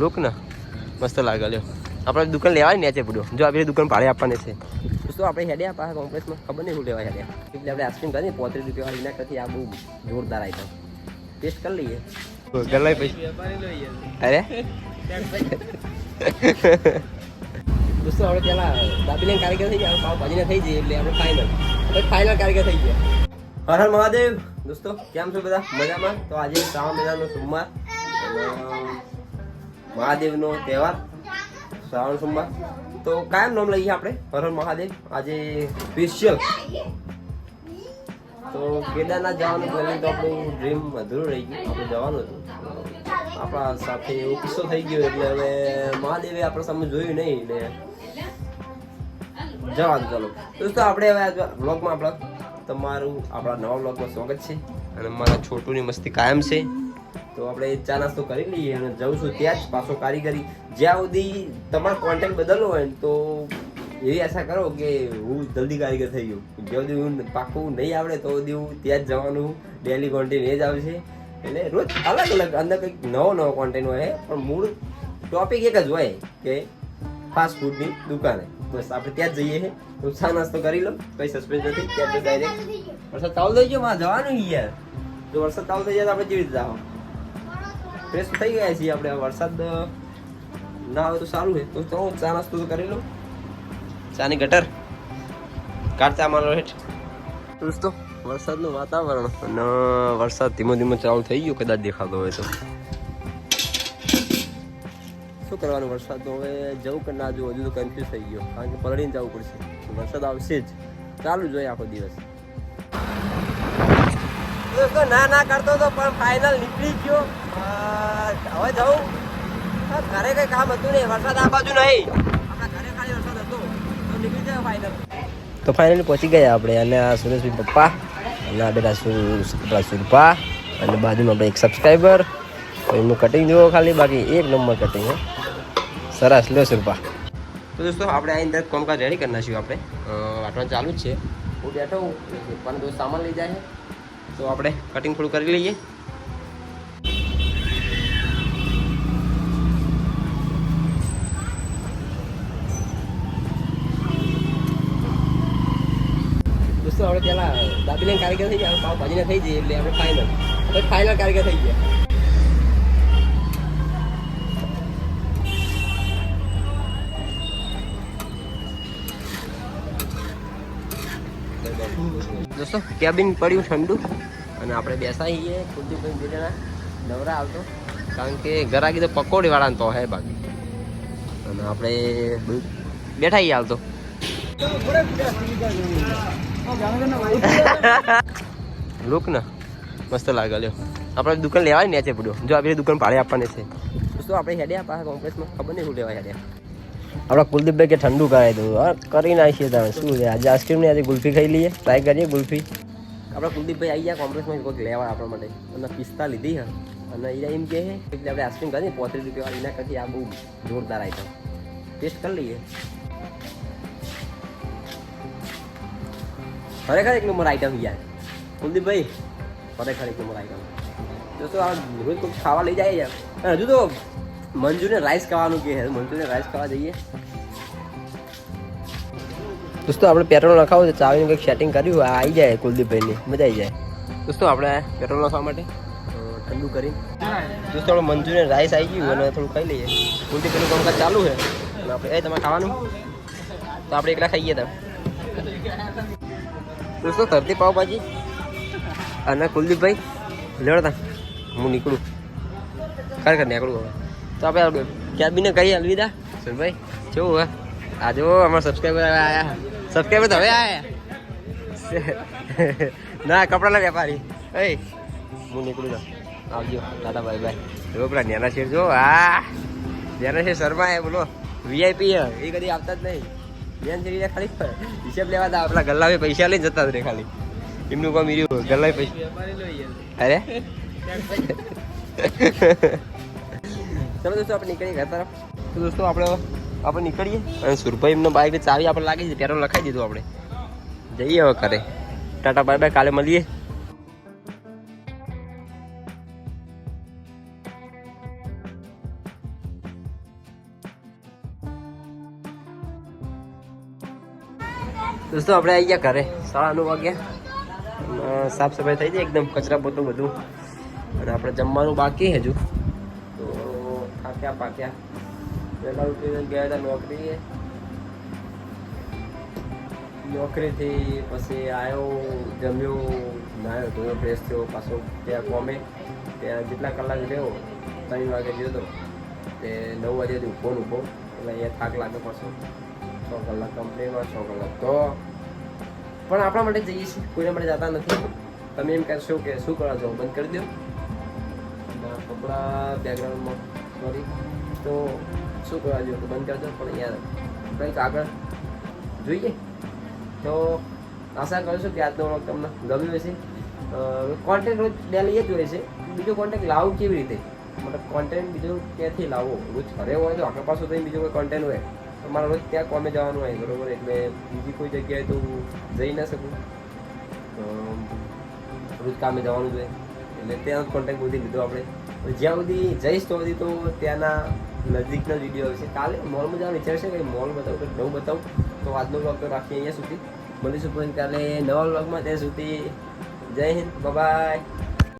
Look ને. મસ્ત લાગે લ્યો. આપણે દુકાન લેવાની ને છે બધું. જો આપણે દુકાન ભાડે આપવાની છે. દોસ્તો આપણે હેડ્યા પાછા કોમ્પ્લેક્સમાં. ખબર નહીં શું લેવા હેડ્યા. એટલે આપણે આઈસ્ક્રીમ કરી પોત્રીસ રૂપિયા વાળી એના કરતી આ બહુ જોરદાર આઈટમ ટેસ્ટ કરી લઈએ. ગલાઈ પછી. અરે? દોસ્તો આપણે પેલા દાબીને કારીગર થઈ ગયા. પાવ ભાજીને થઈ જઈએ એટલે આપણે ફાઇનલ ફાઇનલ કારીગર થઈ ગયા. હર હર મહાદેવ. દોસ્તો કેમ છો બધા? મજામાં? તો આજે શ્રાવણ મહિનાનો સોમવાર. મહાદેવનો તહેવાર, શ્રાવણ સોમવાર. તો કાયમ નામ લઈએ આપણે? હર મહાદેવ. આજે સ્પેશિયલ તો કેદારનાથ જવાનું પહેલું તો આપણું ડ્રીમ અધૂરું રહી ગયું. આપણે જવાનું હતું. આપણા સાથે એવો કિસ્સો થઈ ગયો એટલે હવે મહાદેવે આપણા સામે જોયું નહીં ને જવા દો ચાલો. દોસ્તો, આપણે હવે બ્લોગમાં આપણા તમારું આપણા નવા બ્લોગમાં સ્વાગત છે. અને મારા છોટુની મસ્તી કાયમ છે. તો આપણે ચા નાસ્તો કરી લઈએ અને જઉં છું ત્યાં જ પાછો કારીગરી. જ્યાં સુધી તમારો કોન્ટેક્ટ બદલવો હોય ને તો એવી આશા કરો કે હું જલ્દી કારીગર થઈ ગયું. જ્યાં સુધી હું પાકું નહીં આવડે તો સુધી હું ત્યાં જ જવાનું. ડેલી કોન્ટેન્ટ એ જ આવશે. એટલે રોજ અલગ અલગ અંદર કંઈક નવો નવો કોન્ટેન્ટ હોય પણ મૂળ ટોપિક એક જ હોય કે ફાસ્ટ ફૂડની દુકાને. બસ આપણે ત્યાં જ જઈએ. છે તો ચા નાસ્તો કરી લો. કઈ સસ્પેન્સ નથી. ત્યાં જ ડાયરેક્ટ વરસાદ ચાલુ થઈ ગયો માં જવાનું યાર. જો વરસાદ ચાલુ થઈ જાય તો આપણે કેવી રીતે ફ્રેશ થઈ ગયા છીએ આપણે. વરસાદ ના આવે તો સારું છે. તો ચલો ચા નાસ્તો તો કરી લઉં ચાની ગટર. કાઢતા મારો હેઠ. દોસ્તો વરસાદનું વાતાવરણ અને વરસાદ ધીમો ધીમો ચાલુ થઈ ગયો કદાચ દેખાતો હોય તો. શું કરવાનું? વરસાદ તો હવે જવું કે ના જવું હજુ તો કન્ફ્યુઝ થઈ ગયો. કારણ કે પલળીને જવું પડશે. વરસાદ આવશે જ. ચાલુ જોઈએ આખો દિવસ. દોસ્તો ના ના કરતો તો પણ ફાઇનલ નીકળી ગયો. હવે જવું. ઘરે કઈ કામ હતું નહીં, વરસાદ આ બાજુ નહીં. હતો. તો નીકળી ફાઇનલ પહોંચી ગયા આપણે અને આ સુરેશભાઈ પપ્પા અને આ બેટા સુ- આપણા સુરપા અને બાજુમાં આપણે એક સબસ્ક્રાઈબર એમનું કટિંગ જુઓ ખાલી, બાકી એક નંબર કટિંગ સરસ લો સુરપા તો દોસ્તો, આપણે આ અંદર કોમકાજ રેડી કરી નાખ્યું આપણે. વાંચવાનું ચાલુ જ છે. હું બેઠો પણ દોસ્ત સામાન લઈ જાય તો આપણે કટિંગ થોડું કરી લઈએ. દોસ્તો, આપણે પહેલાં દાબીને કારીગર થઈ ગયા પાવ ભાજીને થઈ જઈએ એટલે આપણે ફાઇનલ હવે ફાઇનલ કારીગર થઈ ગયા. દોસ્તો, કેબિન પડ્યું ઠંડુ અને આપણે બેસાઈએ કુલદીપભાઈ બે જણા નવરા આવતો. કારણ કે ઘરાકી તો પકોડી વાળાને તો હે બાકી. અને આપણે બેઠા છીએ હાલ તો. લુક ને, મસ્ત લાગે લ્યો. આપણે દુકાન લેવાની ને છે બધું જો આપણે દુકાન ભાડે આપવાની છે. દોસ્તો, આપણે હેડ્યા પાછા કોમ્પ્લેક્સમાં ખબર નહીં શું લેવા હેડ્યા. આપણા કુલદીપભાઈ કે ઠંડુ કરાવી દઉં હા, કરી નાખીએ તમે. શું છે? આજે આઈસ્ક્રીમની આજે ગુલ્ફી ખાઈ લઈએ. ટ્રાય કરીએ ગુલ્ફી. આપણા કુલદીપભાઈ આવી ગયા કોમ્પ્લેક્સમાં કોઈક લેવા આપણા માટે. અને પિસ્તા લીધી, હા. અને એ એમ કહે એટલે આપણે આઈસ્ક્રીમ કરીએ પોત્રીસ રૂપિયા એના કરતી આ બહુ જોરદાર આઈટમ ટેસ્ટ કરી લઈએ. ખરેખર એક નંબર આઈટમ યાર. કુલદીપભાઈ, ખરેખર એક નંબર આઈટમ દોસ્તો આ રોજ કોઈ ખાવા લઈ જાય હજુ તો મંચુરિયન રાઈસ ખાવાનું કે મંજુને રાઈસ ખાવા જઈએ દોસ્તો આપણે પેટ્રોલ નખાવું તો ચાવીનું કંઈક સેટિંગ કર્યું આ આવી જાય કુલદીપભાઈની મજા આવી જાય દોસ્તો આપણે પેટ્રોલ નખાવા માટે ઠંડુ કરી દોસ્તો આપણે મંજુને રાઈસ આવી ગયું અને થોડું ખાઈ લઈએ કુલદીપભાઈનું કામકાજ ચાલુ છે અને આપણે એ તમે ખાવાનું? તો આપણે એકલા ખાઈએ તમે. દોસ્તો ધરતી પાવભાજી અને કુલદીપભાઈ લેવડતા. હું નીકળું. ખરેખર નીકળું હવે. તો આપણે કેબિને કહીએ અલવિદા? સુરભાઈ કેવું હવે આ જો અમારા સબસ્ક્રાઈબર આવ્યા સબસ્ક્રાઈબર તો હવે આવ્યા ના કપડાના વેપારી. એ હું નીકળું તો આવજો દાદા ભાઈ ભાઈ જો પેલા નેના શેર જો આ નેના શેર શર્મા હે બોલો. વીઆઈપી હે એ કદી આવતા જ નહીં. બેન જઈને ખાલી હિસાબ લેવા દા આપણા ગલ્લાવે પૈસા લઈને જતા જ રે ખાલી. એમનું કામ ઈર્યું ગલ્લાવે પૈસા. અરે? ચલો દોસ્તો, આપણે નીકળીએ ઘર તરફ. તો દોસ્તો, આપણે આપણે નીકળીએ. અને સુરભાઈ એમનો બાઇકની ચાવી આપણે લાગી છે પેટ્રોલ લખાઈ દીધું આપણે. જઈએ હવે ઘરે. ટાટા, બાય બાય, કાલે મળીએ. દોસ્તો, આપણે આવી ગયા ઘરે. સાડા નવ વાગ્યા. સાફ સફાઈ થઈ જાય એકદમ કચરા પોતું બધું. અને આપણે જમવાનું બાકી હજુ. થાક્યા પાક્યા પહેલાં ઉઠીને ગયા હતા નોકરીએ. નોકરીથી પછી આવ્યો જમ્યો, નાયો ધોયો ફ્રેશ થયો, પાછો ત્યાં કોમે. ત્યાં જેટલા કલાક રહ્યો, ત્રણ વાગે ગયો હતો તે નવ વાગ્યાથી ઊભો ને ઊભો એટલે અહીંયા થાક લાગે પાછો. છ કલાક કંપનીમાં છ કલાક તો. પણ આપણા માટે જઈએ છીએ કોઈના માટે જતા નથી. તમે એમ કહેશો કે શું કરવા જાઓ બંધ કરી દો. કપડાં બેકગ્રાઉન્ડમાં સોરી. તો શું કરવા જોઈએ તો બંધ કરજો પણ યાર કંઈક આગળ જોઈએ. તો આશા કરું છું કે આજનો વ્લોગ તમને ગમ્યો હશે. કોન્ટેન્ટ રોજ ડેલી જ હોય છે. બીજો કોન્ટેન્ટ લાવવું કેવી રીતે? મતલબ કોન્ટેન્ટ બીજો ક્યાંથી લાવવો? રોજ ઘરે હોય તો આખા પાછું થઈને બીજો કોઈ કોન્ટેન્ટ હોય, તો મારે રોજ ત્યાં કોમે જવાનું હોય, બરોબર? એટલે બીજી કોઈ જગ્યાએ તો હું જઈ ના શકું. રોજ કામે જવાનું જોઈએ એટલે ત્યાં કોન્ટેક્ટ બધી લીધો આપણે. જ્યાં સુધી જઈશ તો સુધી તો ત્યાંના નજીકના વીડિયો આવશે કાલે મોલમાં જવા વિચાર છે કે મોલ બતાવું કે નવું બતાવું? તો આજનો બ્લોગ તો રાખીએ અહીંયા સુધી. મળીશું પણ કાલે નવા બ્લોગમાં ત્યાં સુધી જય હિન્દ. બાય